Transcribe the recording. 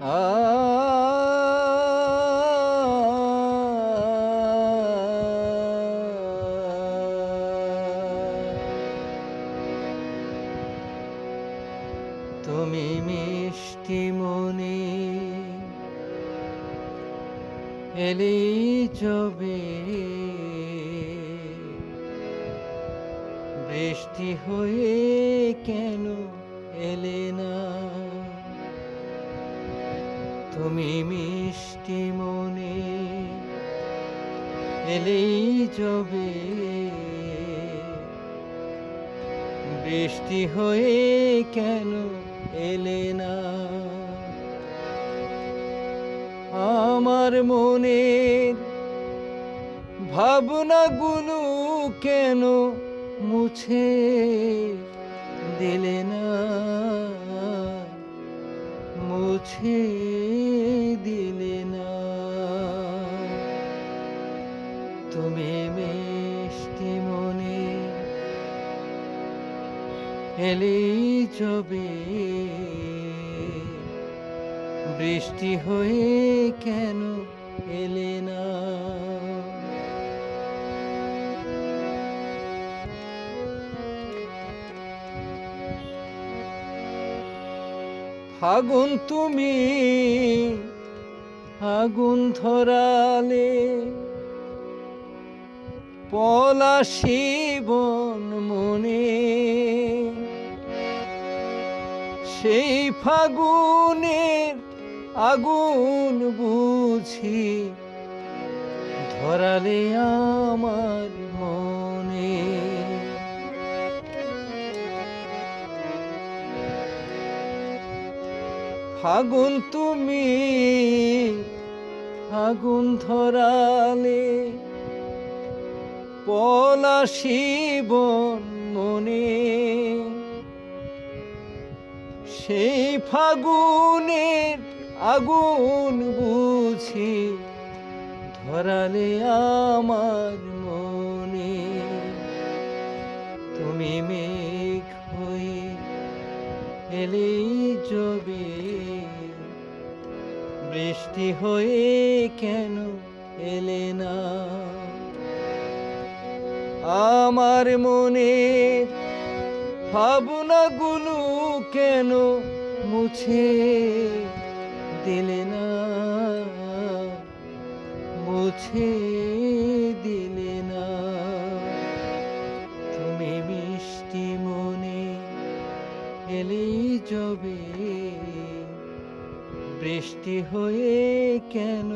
তুমি মিষ্টি মনে এলেই চবে বৃষ্টি হয়ে কেন তুমি মিষ্টি মনে এলেই চবে বৃষ্টি হয়ে কেন এলে না? আমার মনের ভাবনাগুলো কেন মুছে দিলে না? মুছে দিলে না। তুমি মিষ্টি মনে এলে চবে বৃষ্টি হয়ে কেন এলে না? ফাগুন তুমি আগুন ধরালে পলাশি বন মনে। সেই ফাগুনের আগুন বুঝি ধরালে আমার মনে। ফাগুন তুমি আগুন ধরালে পলাশি বন মনে। সেই ফাগুনের আগুন বুঝি ধরালে আমার মনে। তুমি মেঘ হয়ে এলেই জবে বৃষ্টি হয়ে কেন এলে না? আমার মনে ভাবনাগুলো কেন মুছে দিলে না? মুছে দিলে না? তুমি মিষ্টি মনে এলেই যবে বৃষ্টি হয়ে কেন